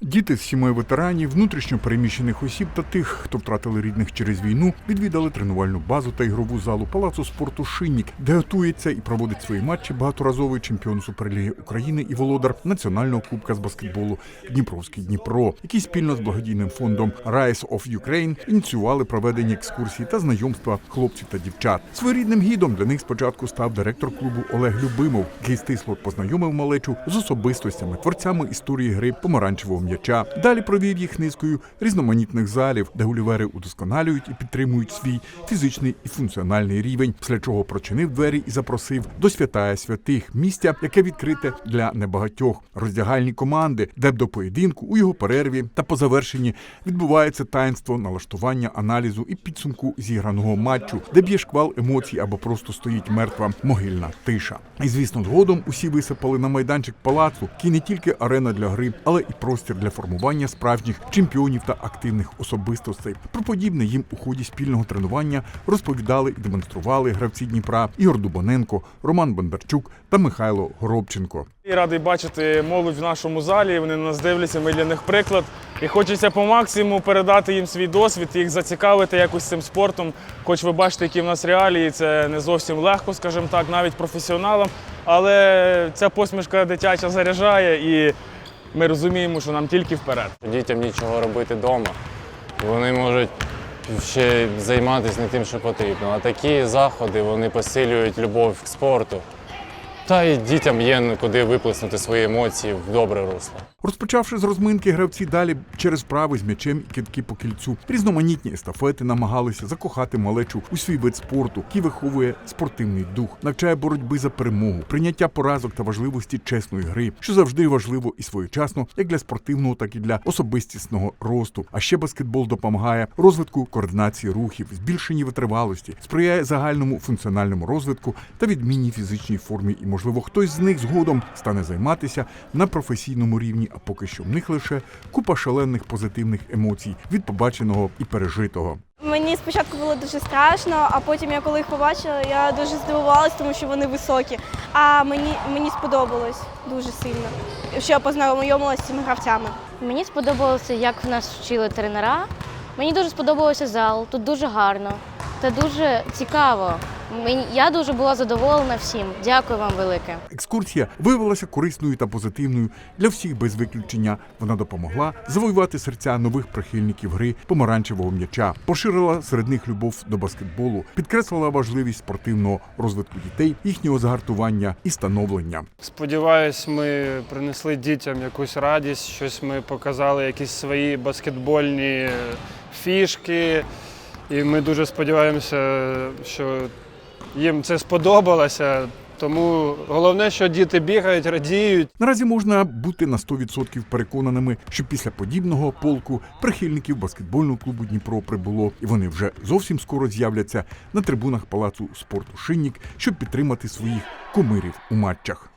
Діти з сімей ветеранів, внутрішньо переміщених осіб та тих, хто втратили рідних через війну, відвідали тренувальну базу та ігрову залу палацу спорту Шиннік, де готується і проводить свої матчі багаторазовий чемпіон Суперліги України і володар національного кубка з баскетболу Дніпровський Дніпро, який спільно з благодійним фондом Rise of Ukraine ініціювали проведення екскурсій та знайомства хлопців та дівчат. Своєрідним гідом для них спочатку став директор клубу Олег Любимов, який стисло познайомив малечу з особистостями, творцями історії гри помаранчевого м'яча. Далі провів їх низкою різноманітних залів, де гулівери удосконалюють і підтримують свій фізичний і функціональний рівень, після чого прочинив двері і запросив до святая святих місця, яке відкрите для небагатьох роздягальні команди, де до поєдинку у його перерві та по завершенні відбувається таїнство налаштування аналізу і підсумку зіграного матчу, де б'є шквал емоцій або просто стоїть мертва могильна тиша. І звісно, згодом усі висипали на майданчик палацу, який не тільки арена для гри, але і простір для формування справжніх чемпіонів та активних особистостей. Про подібне їм у ході спільного тренування розповідали і демонстрували гравці Дніпра Ігор Дубоненко, Роман Бондарчук та Михайло Горобченко. І радий бачити молодь в нашому залі. Вони на нас дивляться, ми для них приклад. І хочеться по максимуму передати їм свій досвід, їх зацікавити якось цим спортом. Хоч ви бачите, які в нас реалії, це не зовсім легко, скажімо так, навіть професіоналам. Але ця посмішка дитяча заряджає, і ми розуміємо, що нам тільки вперед. Дітям нічого робити вдома. Вони можуть ще займатися не тим, що потрібно. А такі заходи вони посилюють любов к спорту. Та й дітям є куди виплеснути свої емоції в добре русло. Розпочавши з розминки, гравці далі через вправи з м'ячем і кидки по кільцю. Різноманітні естафети намагалися закохати малечу у свій вид спорту, який виховує спортивний дух, навчає боротьби за перемогу, прийняття поразок та важливості чесної гри, що завжди важливо і своєчасно, як для спортивного, так і для особистісного росту. А ще баскетбол допомагає розвитку координації рухів, збільшенні витривалості, сприяє загальному функціональному розвитку та відмінній фізичній формі. І, можливо, хтось з них згодом стане займатися на професійному рівні, а поки що в них лише купа шалених позитивних емоцій від побаченого і пережитого. Мені спочатку було дуже страшно, а потім я коли їх побачила, я дуже здивувалась, тому що вони високі. А мені, мені сподобалось дуже сильно, що я познайомилася з цими гравцями. Мені сподобалося, як в нас вчили тренера. Мені дуже сподобався зал, тут дуже гарно та дуже цікаво. Мені- Я дуже була задоволена всім. Дякую вам велике. Екскурсія виявилася корисною та позитивною для всіх без виключення. Вона допомогла завоювати серця нових прихильників гри помаранчевого м'яча, поширила серед них любов до баскетболу, підкреслила важливість спортивного розвитку дітей, їхнього загартування і становлення. Сподіваюсь, ми принесли дітям якусь радість, щось ми показали, якісь свої баскетбольні фішки. І ми дуже сподіваємося, що їм це сподобалося. Тому головне, що діти бігають, радіють. Наразі можна бути на 100% переконаними, що після подібного полку прихильників баскетбольного клубу Дніпро прибуло, і вони вже зовсім скоро з'являться на трибунах палацу спорту Шиннік, щоб підтримати своїх кумирів у матчах.